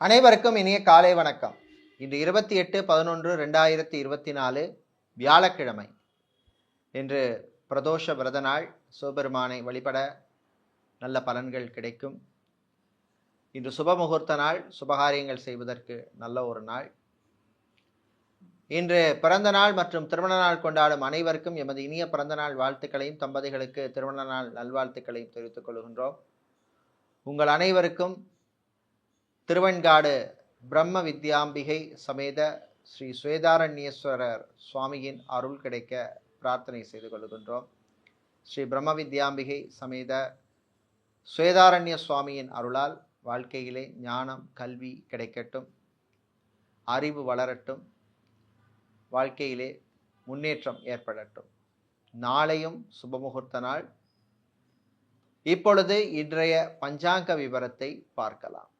அனைவருக்கும் இனிய காலை வணக்கம். இன்று இருபத்தி எட்டு பதினொன்று ரெண்டாயிரத்தி இருபத்தி நாலு வியாழக்கிழமை. இன்று பிரதோஷ விரத நாள் சிவபெருமானை வழிபட நல்ல பலன்கள் கிடைக்கும். இன்று சுப முகூர்த்த நாள் சுபகாரியங்கள் செய்வதற்கு நல்ல ஒரு நாள். இன்று பிறந்த நாள் மற்றும் திருமண நாள் கொண்டாடும் அனைவருக்கும் எமது இனிய பிறந்த நாள் வாழ்த்துக்களையும் தம்பதிகளுக்கு திருமண நாள் நல்வாழ்த்துக்களையும் தெரிவித்துக் கொள்கின்றோம். உங்கள் அனைவருக்கும் திருவெண்காடு பிரம்ம வித்யாம்பிகை சமேத ஸ்ரீ சுவேதாரண்யேஸ்வரர் சுவாமியின் அருள் கிடைக்க பிரார்த்தனை செய்து கொள்கின்றோம். ஸ்ரீ பிரம்ம வித்யாம்பிகை சமேத சுவேதாரண்ய சுவாமியின் அருளால் வாழ்க்கையிலே ஞானம் கல்வி கிடைக்கட்டும். அறிவு வளரட்டும். வாழ்க்கையிலே முன்னேற்றம் ஏற்படட்டும். நாளையும் சுபமுகூர்த்த நாள். இப்பொழுது இன்றைய பஞ்சாங்க விவரத்தை பார்க்கலாம்.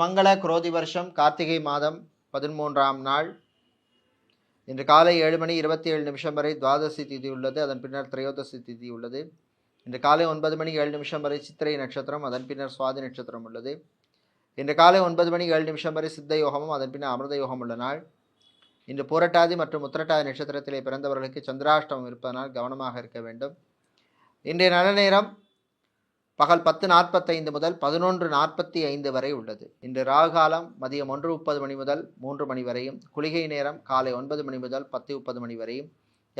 மங்கள குரோதி வருஷம் கார்த்திகை மாதம் பதிமூன்றாம் நாள். இன்று காலை ஏழு மணி இருபத்தி ஏழு நிமிஷம் வரை துவாதசி திதி உள்ளது அதன் பின்னர் திரையோதசி திதி உள்ளது. இன்று காலை ஒன்பது மணி ஏழு நிமிஷம் வரை சித்திரை நட்சத்திரம் அதன் பின்னர் சுவாதி நட்சத்திரம் உள்ளது. இன்று காலை ஒன்பது மணி ஏழு நிமிஷம் வரை சித்த யோகமும் அதன் பின்னர் அமிர்த யோகம் உள்ள நாள். இன்று பூரட்டாதி மற்றும் உத்திரட்டாதி நட்சத்திரத்திலே பிறந்தவர்களுக்கு சந்திராஷ்டமம் இருப்பதனால் கவனமாக இருக்க வேண்டும். இன்றைய நல்ல நேரம் பகல் பத்து நாற்பத்தைந்து முதல் பதினொன்று நாற்பத்தி ஐந்து வரை உள்ளது. இன்று ராகு காலம் மதியம் ஒன்று முப்பது மணி முதல் மூன்று மணி வரையும் குளிகை நேரம் காலை ஒன்பது மணி முதல் பத்து முப்பது மணி வரையும்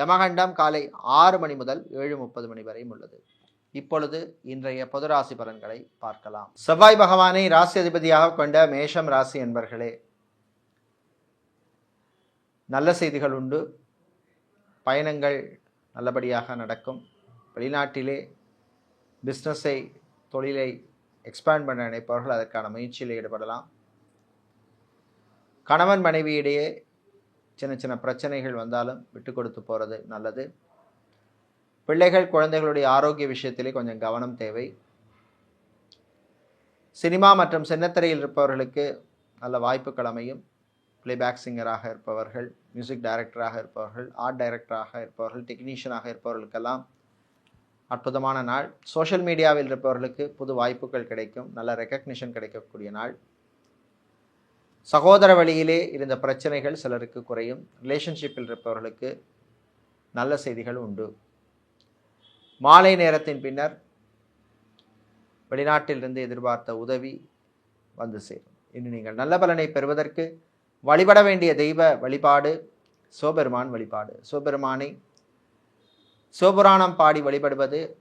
யமகண்டம் காலை ஆறு மணி முதல் ஏழு முப்பது மணி வரையும் உள்ளது. இப்பொழுது இன்றைய பொது ராசி பலன்களை பார்க்கலாம். செவ்வாய் பகவானை ராசி அதிபதியாக கொண்ட மேஷம் ராசி என்பர்களே நல்ல செய்திகள் உண்டு. பயணங்கள் நல்லபடியாக நடக்கும். வெளிநாட்டிலே பிஸ்னஸை தொழிலை எக்ஸ்பேண்ட் பண்ண நினைப்பவர்கள் அதற்கான முயற்சியில் ஈடுபடலாம். கணவன் மனைவியிடையே சின்ன சின்ன பிரச்சனைகள் வந்தாலும் விட்டு கொடுத்து போகிறது நல்லது. பிள்ளைகள் குழந்தைகளுடைய ஆரோக்கிய விஷயத்திலே கொஞ்சம் கவனம் தேவை. சினிமா மற்றும் சின்னத்திரையில் இருப்பவர்களுக்கு நல்ல வாய்ப்புகள் அமையும். பிளேபேக் சிங்கராக இருப்பவர்கள் மியூசிக் டைரக்டராக இருப்பவர்கள் ஆர்ட் டைரக்டராக இருப்பவர்கள் டெக்னீஷியனாக இருப்பவர்களுக்கெல்லாம் அற்புதமான நாள். சோஷியல் மீடியாவில் இருப்பவர்களுக்கு புது வாய்ப்புகள் கிடைக்கும். நல்ல ரெக்கக்னிஷன் கிடைக்கக்கூடிய நாள். சகோதர வழியிலே இருந்த பிரச்சனைகள் சிலருக்கு குறையும். ரிலேஷன்ஷிப்பில் இருப்பவர்களுக்கு நல்ல செய்திகள் உண்டு. மாலை நேரத்தின் பின்னர் வெளிநாட்டிலிருந்து எதிர்பார்த்த உதவி வந்து சேரும். இன்று நீங்கள் நல்ல பலனை பெறுவதற்கு வழிபட வேண்டிய தெய்வ வழிபாடு சிவபெருமான் வழிபாடு. சிவபெருமானை சிவபுராணம் பாடி வழிபடுவது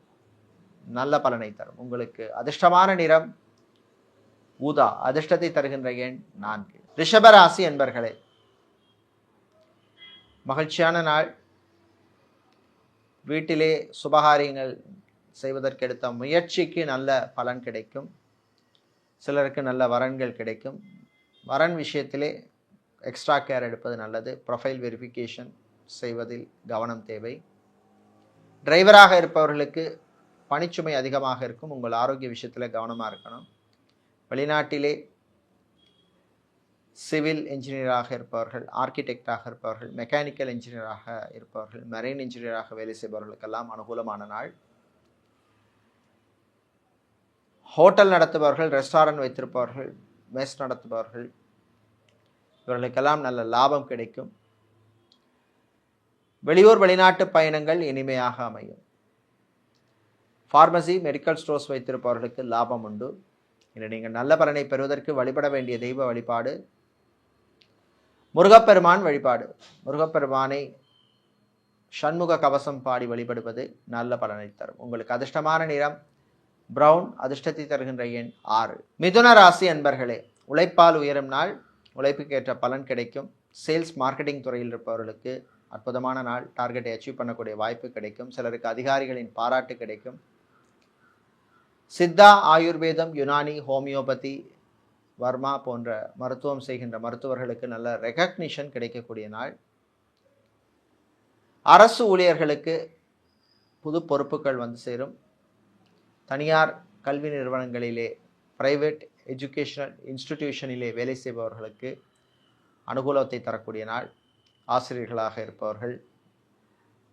நல்ல பலனை தரும். உங்களுக்கு அதிர்ஷ்டமான நிறம் ஊதா. அதிர்ஷ்டத்தை தருகின்ற எண் நான்கு. ரிஷபராசி என்பர்களே மகிழ்ச்சியான நாள். வீட்டிலே சுபகாரியங்கள் செய்வதற்கு எடுத்த முயற்சிக்கு நல்ல பலன் கிடைக்கும். சிலருக்கு நல்ல வரன்கள் கிடைக்கும். வரன் விஷயத்திலே எக்ஸ்ட்ரா கேர் எடுப்பது நல்லது. ப்ரொஃபைல் வெரிஃபிகேஷன் செய்வதில் கவனம் தேவை. டிரைவராக இருப்பவர்களுக்கு பணிச்சுமை அதிகமாக இருக்கும். உங்கள் ஆரோக்கிய விஷயத்தில் கவனமாக இருக்கணும். வெளிநாட்டிலே சிவில் இன்ஜினியராக இருப்பவர்கள் ஆர்கிடெக்டாக இருப்பவர்கள் மெக்கானிக்கல் இன்ஜினியராக இருப்பவர்கள் மெரைன் இன்ஜினியராக வேலை செய்பவர்களுக்கெல்லாம் அனுகூலமான நாள். ஹோட்டல் நடத்துபவர்கள் ரெஸ்டாரண்ட் வைத்திருப்பவர்கள் மெஸ் நடத்துபவர்கள் இவர்களுக்கெல்லாம் நல்ல லாபம் கிடைக்கும். வெளியூர் வெளிநாட்டு பயணங்கள் இனிமையாக அமையும். ஃபார்மசி மெடிக்கல் ஸ்டோர்ஸ் வைத்திருப்பவர்களுக்கு லாபம் உண்டு. இன்று நீங்கள் நல்ல பலனை பெறுவதற்கு வழிபட வேண்டிய தெய்வ வழிபாடு. முருகப்பெருமான் வழிபாடு. முருகப்பெருமானை சண்முக கவசம் பாடி வழிபடுவது நல்ல பலனை தரும். உங்களுக்கு அதிர்ஷ்டமான நிறம் பிரவுன் அதிர்ஷ்டத்தை தருகின்ற எண் ஆறு. மிதுன ராசி அன்பர்களே உழைப்பால் உயரும் நாள். உழைப்புக்கேற்ற பலன் கிடைக்கும். சேல்ஸ் மார்க்கெட்டிங் துறையில் இருப்பவர்களுக்கு அற்புதமான நாள். டார்கெட்டை அச்சீவ் பண்ணக்கூடிய வாய்ப்பு கிடைக்கும். சிலருக்கு அதிகாரிகளின் பாராட்டு கிடைக்கும். சித்தா ஆயுர்வேதம் யுனானி ஹோமியோபதி வர்மா போன்ற மருத்துவம் செய்கின்ற மருத்துவர்களுக்கு நல்ல ரெகக்னிஷன் கிடைக்கக்கூடிய நாள். அரசு ஊழியர்களுக்கு புது பொறுப்புகள் வந்து சேரும். தனியார் கல்வி நிறுவனங்களிலே பிரைவேட் எஜுகேஷனல் இன்ஸ்டிடியூஷனிலே வேலை செய்பவர்களுக்கு அனுகூலத்தை தரக்கூடிய நாள். ஆசிரியர்களாக இருப்பவர்கள்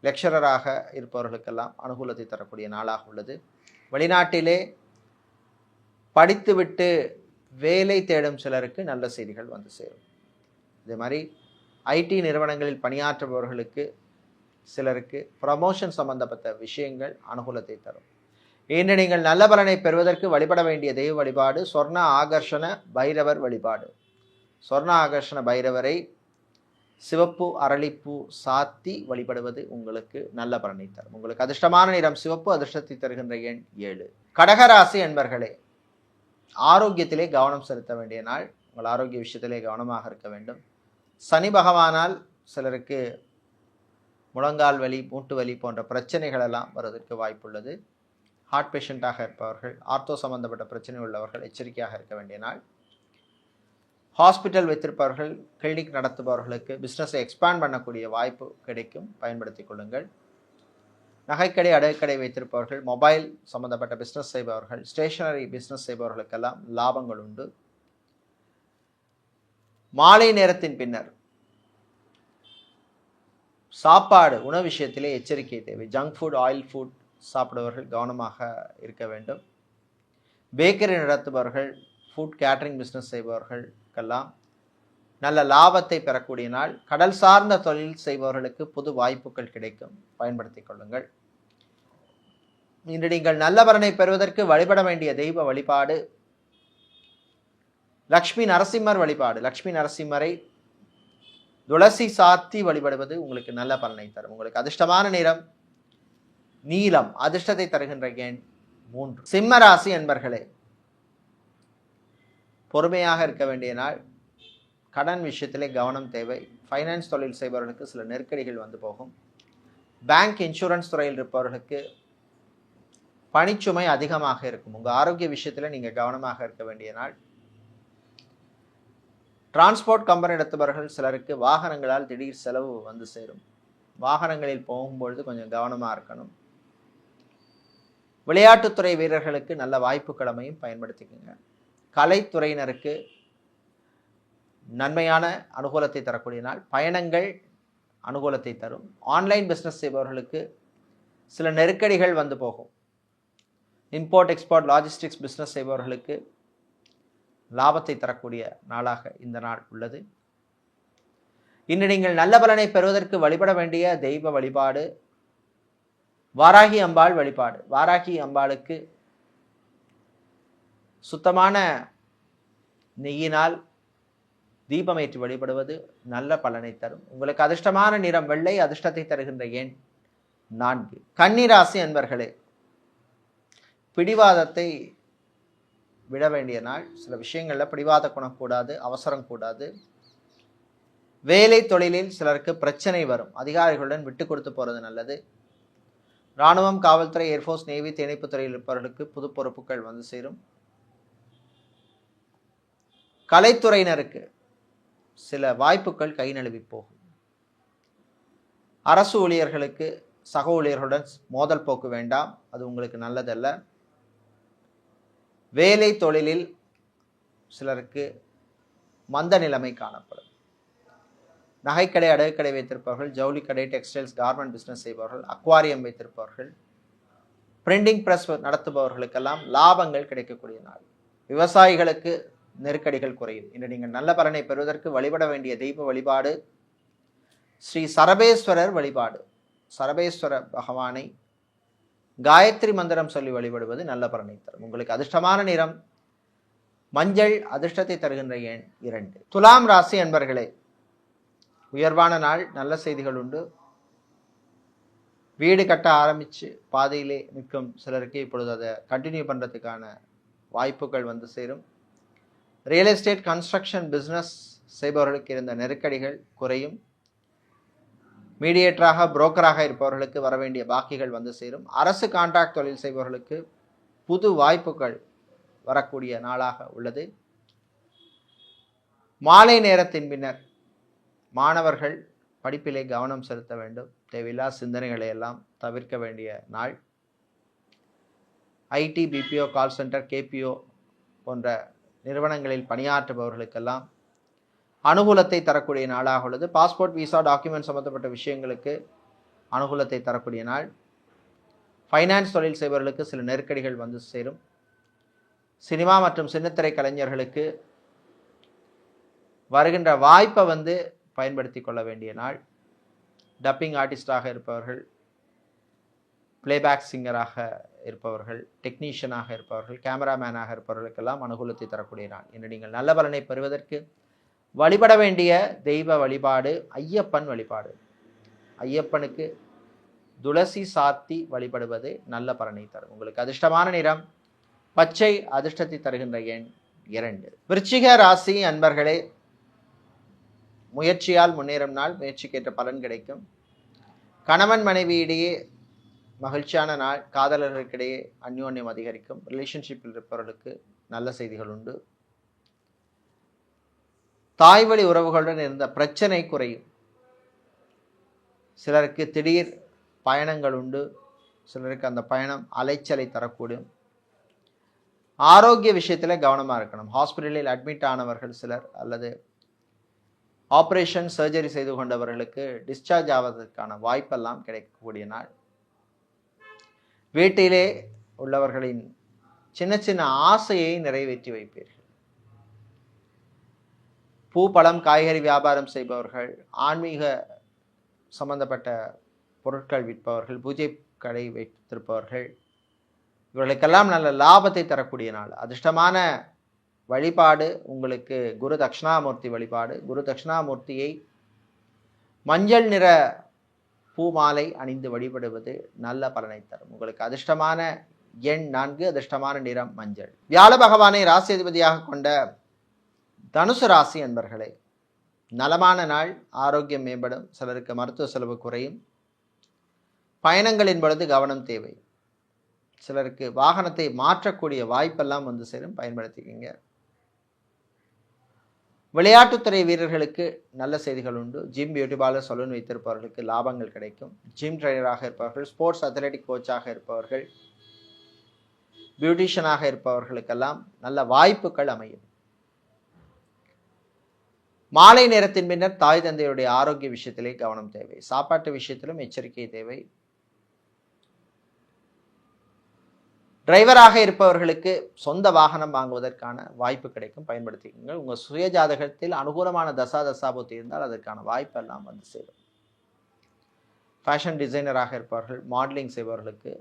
லெக்சரராக இருப்பவர்களுக்கெல்லாம் அனுகூலத்தை தரக்கூடிய நாளாக உள்ளது. வெளிநாட்டிலே படித்துவிட்டு வேலை தேடும் சிலருக்கு நல்ல செய்திகள் வந்து சேரும். இதே மாதிரி ஐடி நிறுவனங்களில் பணியாற்றுபவர்களுக்கு சிலருக்கு ப்ரமோஷன் சம்பந்தப்பட்ட விஷயங்கள் அனுகூலத்தை தரும். இன்று நீங்கள் நல்ல பலனை பெறுவதற்கு வழிபட வேண்டிய தெய்வ வழிபாடு சொர்ண ஆகர்ஷண பைரவர் வழிபாடு. சொர்ண ஆகர்ஷண பைரவரை சிவப்பு அரளிப்பூ சாத்தி வழிபடுவது உங்களுக்கு நல்ல பலனை தரும். உங்களுக்கு அதிர்ஷ்டமான நிறம் சிவப்பு அதிர்ஷ்டத்தை தருகின்ற எண் ஏழு. கடகராசி என்பர்களே ஆரோக்கியத்திலே கவனம் செலுத்த வேண்டிய நாள். உங்கள் ஆரோக்கிய விஷயத்திலே கவனமாக இருக்க வேண்டும். சனி பகவானால் சிலருக்கு முழங்கால் வலி மூட்டு வலி போன்ற பிரச்சனைகள் எல்லாம் வருவதற்கு வாய்ப்புள்ளது. ஹார்ட் பேஷண்ட்டாக இருப்பவர்கள் ஆர்த்தோ சம்பந்தப்பட்ட பிரச்சனை உள்ளவர்கள் எச்சரிக்கையாக இருக்க வேண்டிய நாள். ஹாஸ்பிட்டல் வைத்திருப்பவர்கள் கிளினிக் நடத்துபவர்களுக்கு பிஸ்னஸை எக்ஸ்பேண்ட் பண்ணக்கூடிய வாய்ப்பு கிடைக்கும். பயன்படுத்தி கொள்ளுங்கள். நகைக்கடை அடகுக்கடை வைத்திருப்பவர்கள் மொபைல் சம்பந்தப்பட்ட பிஸ்னஸ் செய்பவர்கள் ஸ்டேஷனரி பிஸ்னஸ் செய்பவர்களுக்கெல்லாம் லாபங்கள் உண்டு. மாலை நேரத்தின் பின்னர் சாப்பாடு உணவு விஷயத்திலே எச்சரிக்கை தேவை. ஜங்க் ஃபுட் ஆயில் ஃபுட் சாப்பிடுபவர்கள் கவனமாக இருக்க வேண்டும். பேக்கரி நடத்துபவர்கள் ஃபுட் கேட்டரிங் பிஸ்னஸ் செய்பவர்கள் செய்பவர்களுக்கெல்லாம் நல்ல லாபத்தை பெறக்கூடிய நாள் கடல் சார்ந்த தொழில் செய்பவர்களுக்கு புது வாய்ப்புகள் கிடைக்கும். பயன்படுத்திக் கொள்ளுங்கள். இன்று நீங்கள் நல்ல பலனை பெறுவதற்கு வழிபட வேண்டிய தெய்வ வழிபாடு லக்ஷ்மி நரசிம்மர் வழிபாடு. லக்ஷ்மி நரசிம்மரை துளசி சாத்தி வழிபடுவது உங்களுக்கு நல்ல பலனை தரும். உங்களுக்கு அதிர்ஷ்டமான நிறம் நீலம் அதிர்ஷ்டத்தை தருகின்ற எண் மூன்று. சிம்ம ராசி என்பர்களே பொறுமையாக இருக்க வேண்டிய நாள். கடன் விஷயத்திலே கவனம் தேவை. ஃபைனான்ஸ் தொழில் செய்பவர்களுக்கு சில நெருக்கடிகள் வந்து போகும். பேங்க் இன்சூரன்ஸ் துறையில் இருப்பவர்களுக்கு பணிச்சுமை அதிகமாக இருக்கும். உங்கள் ஆரோக்கிய விஷயத்தில் நீங்கள் கவனமாக இருக்க வேண்டிய நாள். டிரான்ஸ்போர்ட் கம்பெனி நடத்துபவர்கள் சிலருக்கு வாகனங்களால் திடீர் செலவு வந்து சேரும். வாகனங்களில் போகும்பொழுது கொஞ்சம் கவனமாக இருக்கணும். விளையாட்டுத்துறை வீரர்களுக்கு நல்ல வாய்ப்பு கிழமையும் பயன்படுத்திக்கோங்க. கலைத்துறையினருக்கு நன்மையான அனுகூலத்தை தரக்கூடிய நாள். பயணங்கள் அனுகூலத்தை தரும். ஆன்லைன் பிஸ்னஸ் செய்பவர்களுக்கு சில நெருக்கடிகள் வந்து போகும். இம்போர்ட் எக்ஸ்போர்ட் லாஜிஸ்டிக்ஸ் பிஸ்னஸ் செய்பவர்களுக்கு லாபத்தை தரக்கூடிய நாளாக இந்த நாள் உள்ளது. இன்று நீங்கள் நல்ல பலனை பெறுவதற்கு வழிபட வேண்டிய தெய்வ வழிபாடு வாராகி அம்பாள் வழிபாடு. வாராகி அம்பாளுக்கு சுத்தமான நெய்யினால் தீபமேற்றி வழிபடுவது நல்ல பலனை தரும். உங்களுக்கு அதிர்ஷ்டமான நிறம் வெள்ளை அதிர்ஷ்டத்தை தருகின்ற எண் நான்கு. கன்னிராசி அன்பர்களே பிடிவாதத்தை விட வேண்டிய நாள். சில விஷயங்களில் பிடிவாத குணம் கூடாது அவசரம் கூடாது. வேலை தொழிலில் சிலருக்கு பிரச்சனை வரும். அதிகாரிகளுடன் விட்டு கொடுத்து போகிறது நல்லது. இராணுவம் காவல்துறை ஏர்ஃபோர்ஸ் நேவி தீயணைப்பு துறையில் இருப்பவர்களுக்கு புது பொறுப்புகள் வந்து சேரும். கலைத்துறையினருக்கு சில வாய்ப்புகள் கை நழுவி போகும். அரசு ஊழியர்களுக்கு சக ஊழியர்களுடன் மோதல் போக்கு வேண்டாம் அது உங்களுக்கு நல்லதல்ல. வேலை தொழிலில் சிலருக்கு மந்த நிலைமை காணப்படும். நகைக்கடை அடகுக்கடை வைத்திருப்பவர்கள் ஜவுளி கடை டெக்ஸ்டைல்ஸ் கார்மெண்ட் பிஸ்னஸ் செய்பவர்கள் அக்வாரியம் வைத்திருப்பவர்கள் பிரிண்டிங் பிரஸ் நடத்துபவர்களுக்கெல்லாம் லாபங்கள் கிடைக்கக்கூடிய நாள். விவசாயிகளுக்கு நெருக்கடிகள் குறையும். இன்று நீங்கள் நல்ல பலனை பெறுவதற்கு வழிபட வேண்டிய தெய்வ வழிபாடு ஸ்ரீ சரபேஸ்வரர் வழிபாடு. சரபேஸ்வர பகவானை காயத்ரி மந்திரம் சொல்லி வழிபடுவது நல்ல பலனை தரும். உங்களுக்கு அதிர்ஷ்டமான நிறம் மஞ்சள் அதிர்ஷ்டத்தை தருகின்ற எண் இரண்டு. துலாம் ராசி என்பர்களே உயர்வான நாள் நல்ல செய்திகள் உண்டு. வீடு கட்ட ஆரம்பித்து பாதையிலே நிற்கும் சிலருக்கு இப்பொழுது அதை கண்டினியூ பண்ணுறதுக்கான வாய்ப்புகள் வந்து சேரும். ரியல் எஸ்டேட் கன்ஸ்ட்ரக்ஷன் பிஸ்னஸ் செய்பவர்களுக்கு இருந்த நெருக்கடிகள் குறையும். மீடியேட்டராக புரோக்கராக இருப்பவர்களுக்கு வர வேண்டிய பாக்கிகள் வந்து சேரும். அரசு கான்ட்ராக்ட் தொழில் செய்பவர்களுக்கு புது வாய்ப்புகள் வரக்கூடிய நாளாக உள்ளது. மாலை நேரத்தின் பின்னர் மாணவர்கள் படிப்பிலே கவனம் செலுத்த வேண்டும். தேவையில்லா சிந்தனைகளை எல்லாம் தவிர்க்க வேண்டிய நாள். IT BPO call centre KPO போன்ற நிறுவனங்களில் பணியாற்றுபவர்களுக்கெல்லாம் அனுகூலத்தை தரக்கூடிய நாளாக உள்ளது. பாஸ்போர்ட் விசா டாக்குமெண்ட் சம்மந்தப்பட்ட விஷயங்களுக்கு அனுகூலத்தை தரக்கூடிய நாள். ஃபைனான்ஸ் தொழில் செய்பவர்களுக்கு சில நெருக்கடிகள் வந்து சேரும். சினிமா மற்றும் சின்னத்திரை கலைஞர்களுக்கு வருகின்ற வாய்ப்பை வந்து பயன்படுத்தி கொள்ள வேண்டிய நாள். டப்பிங் ஆர்டிஸ்டாக இருப்பவர்கள் பிளேபேக் சிங்கராக இருப்பவர்கள் டெக்னீஷியனாக இருப்பவர்கள் கேமராமேனாக இருப்பவர்களுக்கெல்லாம் அனுகூலத்தை தரக்கூடிய நாள். இன்று நீங்கள் நல்ல பலனை பெறுவதற்கு வழிபட வேண்டிய தெய்வ வழிபாடு ஐயப்பன் வழிபாடு. ஐயப்பனுக்கு துளசி சாத்தி வழிபடுவது நல்ல பலனை தரும். உங்களுக்கு அதிர்ஷ்டமான நிறம் பச்சை அதிர்ஷ்டத்தை தருகின்ற எண் இரண்டு. விருச்சிக ராசி அன்பர்களே முயற்சியால் முன்னேறும் நாள் முயற்சிக்கேற்ற பலன் கிடைக்கும். கணவன் மனைவியிடையே மகிழ்ச்சியான நாள். காதலர்களுக்கிடையே அந்யோன்யம் அதிகரிக்கும். ரிலேஷன்ஷிப்பில் இருப்பவர்களுக்கு நல்ல செய்திகள் உண்டு. தாய் வழி உறவுகளுடன் இருந்த பிரச்சனை குறையும். சிலருக்கு திடீர் பயணங்கள் உண்டு. சிலருக்கு அந்த பயணம் அலைச்சலை தரக்கூடும். ஆரோக்கிய விஷயத்தில் கவனமாக இருக்கணும். ஹாஸ்பிட்டலில் அட்மிட் ஆனவர்கள் சிலர் அல்லது ஆப்ரேஷன் சர்ஜரி செய்து கொண்டவர்களுக்கு டிஸ்சார்ஜ் ஆவதற்கான வாய்ப்பெல்லாம் கிடைக்கக்கூடிய நாள். வீட்டிலே உள்ளவர்களின் சின்ன சின்ன ஆசையை நிறைவேற்றி வைப்பீர்கள். பூ பழம் காய்கறி வியாபாரம் செய்பவர்கள் ஆன்மீக சம்பந்தப்பட்ட பொருட்கள் விற்பவர்கள் பூஜை கடை வைத்திருப்பவர்கள் இவர்களுக்கெல்லாம் நல்ல லாபத்தை தரக்கூடிய நாள். அதிர்ஷ்டமான வழிபாடு உங்களுக்கு குரு தட்சிணாமூர்த்தி வழிபாடு. குரு தட்சிணாமூர்த்தியை மஞ்சள் நிற பூமாலை அணிந்து வழிபடுவது நல்ல பலனை தரும். உங்களுக்கு அதிர்ஷ்டமான எண் நான்கு அதிர்ஷ்டமான நிறம் மஞ்சள். வியாழ பகவானை ராசி அதிபதியாக கொண்ட தனுசு ராசி அன்பர்களே நலமான நாள் ஆரோக்கியம் மேம்படும் சிலருக்கு மருத்துவ செலவு குறையும் பயணங்களின் பொழுது கவனம் தேவை. சிலருக்கு வாகனத்தை மாற்றக்கூடிய வாய்ப்பெல்லாம் வந்து சேரும். பயன்படுத்திக்கிங்க. விளையாட்டுத்துறை வீரர்களுக்கு நல்ல செய்திகள் உண்டு. ஜிம் பியூட்டி பார்லர் சலூன் வைத்திருப்பவர்களுக்கு லாபங்கள் கிடைக்கும். ஜிம் ட்ரைனராக இருப்பவர்கள் ஸ்போர்ட்ஸ் அத்லெட்டிக் கோச்சாக இருப்பவர்கள் பியூட்டிஷியனாக இருப்பவர்களுக்கெல்லாம் நல்ல வாய்ப்புகள் அமையும். மாலை நேரத்தின் பின்னர் தாய் தந்தையுடைய ஆரோக்கிய விஷயத்திலே கவனம் தேவை. சாப்பாட்டு விஷயத்திலும் எச்சரிக்கை தேவை. டிரைவராக இருப்பவர்களுக்கு சொந்த வாகனம் வாங்குவதற்கான வாய்ப்பு கிடைக்கும். பயன்படுத்திக்கோங்க. உங்கள் சுய ஜாதகத்தில் அனுகூலமான தசா தசாபுத்தி இருந்தால் அதற்கான வாய்ப்பெல்லாம் வந்து சேரும். ஃபேஷன் டிசைனராக இருப்பவர்கள் மாடலிங் செய்பவர்களுக்கு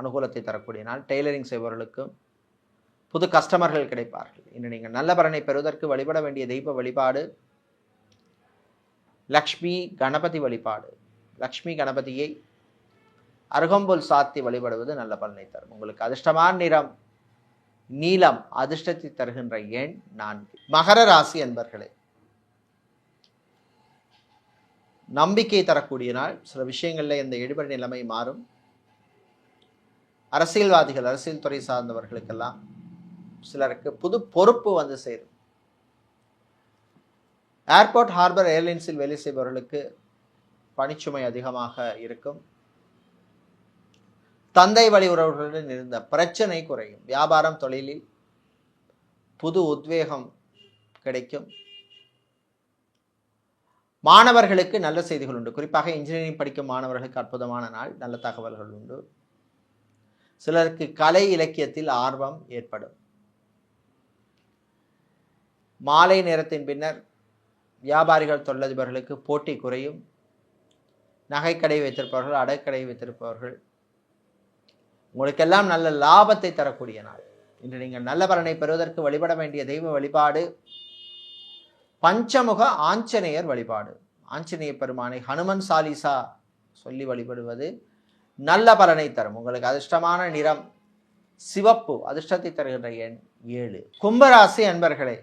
அனுகூலத்தை தரக்கூடிய நாள் டெய்லரிங் செய்பவர்களுக்கும் புது கஸ்டமர்கள் கிடைப்பார்கள். இன்று நீங்கள் நல்ல பலனை பெறுவதற்கு வழிபட வேண்டிய தெய்வ வழிபாடு லக்ஷ்மி கணபதி வழிபாடு. லக்ஷ்மி கணபதியை அருகம்புல் சாத்தி வழிபடுவது நல்ல பலனை தரும். உங்களுக்கு அதிர்ஷ்டமான நிறம் நீலம் அதிர்ஷ்டத்தை தருகின்ற எண் நான்கு. மகர ராசி என்பர்களே நம்பிக்கை தரக்கூடிய நாள். சில விஷயங்களில் இந்த இடுபடி நிலைமை மாறும். அரசியல்வாதிகள் அரசியல் துறை சார்ந்தவர்களுக்கெல்லாம் சிலருக்கு புது பொறுப்பு வந்து சேரும். ஏர்போர்ட் ஹார்பர் ஏர்லைன்ஸில் வேலை செய்பவர்களுக்கு பணிச்சுமை அதிகமாக இருக்கும். தந்தை வழி உறவுகளுடன் இருந்த பிரச்சனை குறையும். வியாபாரம் தொழிலில் புது உத்வேகம் கிடைக்கும். மாணவர்களுக்கு நல்ல செய்திகள் உண்டு. குறிப்பாக இன்ஜினியரிங் படிக்கும் மாணவர்களுக்கு அற்புதமான நாள் நல்ல தகவல்கள் உண்டு. சிலருக்கு கலை இலக்கியத்தில் ஆர்வம் ஏற்படும். மாலை நேரத்தின் பின்னர் வியாபாரிகள் தொழிலதிபர்களுக்கு போட்டி குறையும். நகைக்கடை வைத்திருப்பவர்கள் அடைக்கடை வைத்திருப்பவர்கள் உங்களுக்கெல்லாம் நல்ல லாபத்தை தரக்கூடிய நாள். இன்று நீங்கள் நல்ல பலனை பெறுவதற்கு வழிபட வேண்டிய தெய்வ வழிபாடு பஞ்சமுக ஆஞ்சநேயர் வழிபாடு. ஆஞ்சநேய பெருமானை ஹனுமன் சாலிசா சொல்லி வழிபடுவது நல்ல பலனை தரும். உங்களுக்கு அதிர்ஷ்டமான நிறம் சிவப்பு அதிர்ஷ்டத்தை தருகின்ற எண் ஏழு. கும்பராசி அன்பர்களே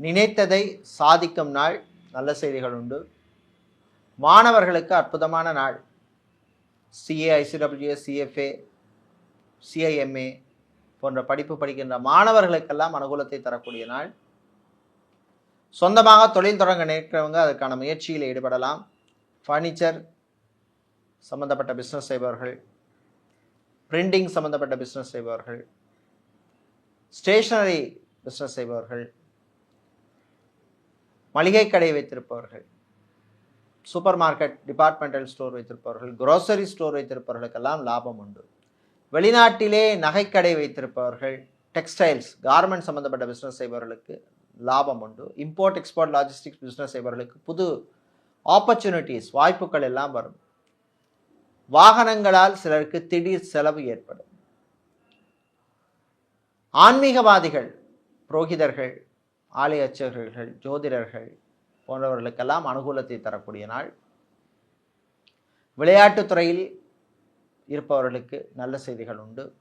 நினைத்ததை சாதிக்கும் நாள் நல்ல செய்திகள் உண்டு. மாணவர்களுக்கு அற்புதமான நாள். சிஏ ஐசிடபிள்யூஎஸ் சிஎஃப்ஏ சிஐஎம்ஏ போன்ற படிப்பு படிக்கின்ற மாணவர்களுக்கெல்லாம் அனுகூலத்தை தரக்கூடிய நாள். சொந்தமாக தொழில் தொடங்க நினைக்கிறவங்க அதற்கான முயற்சியில் ஈடுபடலாம். ஃபர்னிச்சர் சம்பந்தப்பட்ட பிஸ்னஸ் செய்பவர்கள் பிரிண்டிங் சம்பந்தப்பட்ட பிஸ்னஸ் செய்பவர்கள் ஸ்டேஷனரி பிஸ்னஸ் செய்பவர்கள் மளிகை கடை வைத்திருப்பவர்கள் சூப்பர் மார்க்கெட் டிபார்ட்மெண்டல் ஸ்டோர் வைத்திருப்பவர்கள் குரோசரி ஸ்டோர் வைத்திருப்பவர்களுக்கெல்லாம் லாபம் உண்டு. வெளிநாட்டிலே நகைக்கடை வைத்திருப்பவர்கள் டெக்ஸ்டைல்ஸ் கார்மெண்ட் சம்மந்தப்பட்ட பிஸ்னஸ் செய்பவர்களுக்கு லாபம் உண்டு. இம்போர்ட் எக்ஸ்போர்ட் லாஜிஸ்டிக்ஸ் பிஸ்னஸ் செய்பவர்களுக்கு புது ஆப்பர்ச்சுனிட்டிஸ் வாய்ப்புகள் எல்லாம் வரும். வாகனங்களால் சிலருக்கு திடீர் செலவு ஏற்படும். ஆன்மீகவாதிகள் புரோகிதர்கள் ஆலய ஜோதிடர்கள் போன்றவர்களுக்கெல்லாம் அனுகூலத்தை தரக்கூடிய நாள். விளையாட்டுத்துறையில் இருப்பவர்களுக்கு நல்ல செய்திகள் உண்டு.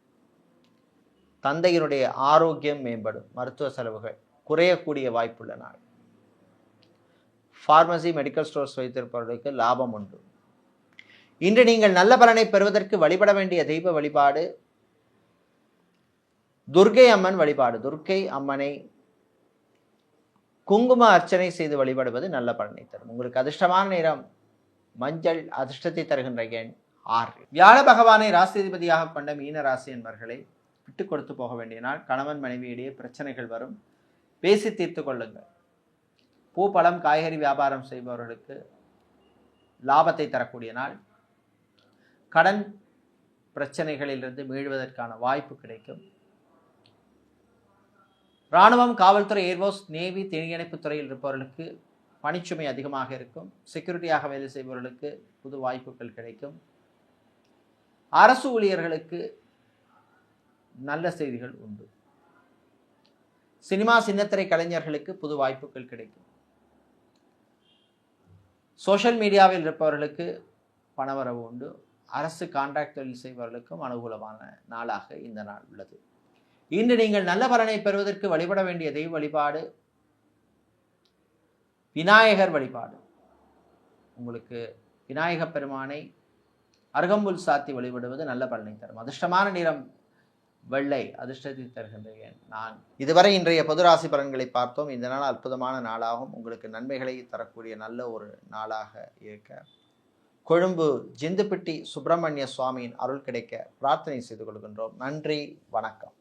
தந்தையினுடைய ஆரோக்கியம் மேம்படும். மருத்துவ செலவுகள் குறையக்கூடிய வாய்ப்புள்ள நாள். ஃபார்மசி மெடிக்கல் ஸ்டோர்ஸ் வைத்திருப்பவர்களுக்கு லாபம் உண்டு. இன்று நீங்கள் நல்ல பலனை பெறுவதற்கு வழிபட வேண்டிய தெய்வ வழிபாடு. துர்க்கை அம்மன் வழிபாடு. துர்க்கை அம்மனை குங்கும அர்ச்சனை செய்து வழிபடுவது நல்ல பலனை தரும். உங்களுக்கு அதிர்ஷ்டமான நேரம் மஞ்சள் அதிர்ஷ்டத்தை தருகின்ற எண் ஆறு. வியாழ பகவானை ராசிதிபதியாக கொண்ட மீன ராசி என்பர்களை விட்டு கொடுத்து போக வேண்டிய நாள். கணவன் மனைவியிடையே பிரச்சனைகள் வரும். பேசி தீர்த்து கொள்ளுங்கள். பூ பழம் காய்கறி வியாபாரம் செய்பவர்களுக்கு லாபத்தை தரக்கூடிய நாள். கடன் பிரச்சனைகளிலிருந்து மீழ்வதற்கான வாய்ப்பு கிடைக்கும். இராணுவம் காவல்துறை ஏர்வோஸ் நேவி தீயணைப்புத் துறையில் இருப்பவர்களுக்கு பணிச்சுமை அதிகமாக இருக்கும். செக்யூரிட்டியாக வேலை செய்பவர்களுக்கு புது வாய்ப்புகள் கிடைக்கும். அரசு ஊழியர்களுக்கு நல்ல செய்திகள் உண்டு. சினிமா சின்னத்திரை கலைஞர்களுக்கு புது வாய்ப்புகள் கிடைக்கும். சோஷியல் மீடியாவில் இருப்பவர்களுக்கு பணவரவு உண்டு. அரசு கான்ட்ராக்ட் தொழில் செய்பவர்களுக்கும் அனுகூலமான நாளாக இந்த நாள் உள்ளது. இன்று நீங்கள் நல்ல பலனை பெறுவதற்கு வழிபட வேண்டிய தெய்வ வழிபாடு விநாயகர் வழிபாடு. உங்களுக்கு விநாயகப் பெருமானை அருகம்புல் சாத்தி வழிபடுவது நல்ல பலனை தரும். அதிர்ஷ்டமான நிறம் வெள்ளை அதிர்ஷ்டத்தை தருகின்ற எண் நான். இதுவரை இன்றைய பொது ராசி பலன்களை பார்த்தோம். இந்த நாள் அற்புதமான நாளாகும். உங்களுக்கு நன்மைகளை தரக்கூடிய நல்ல ஒரு நாளாக இருக்க. கொழும்பு ஜிந்துப்பிட்டி சுப்பிரமணிய சுவாமியின் அருள் கிடைக்க பிரார்த்தனை செய்து கொள்கின்றோம். நன்றி வணக்கம்.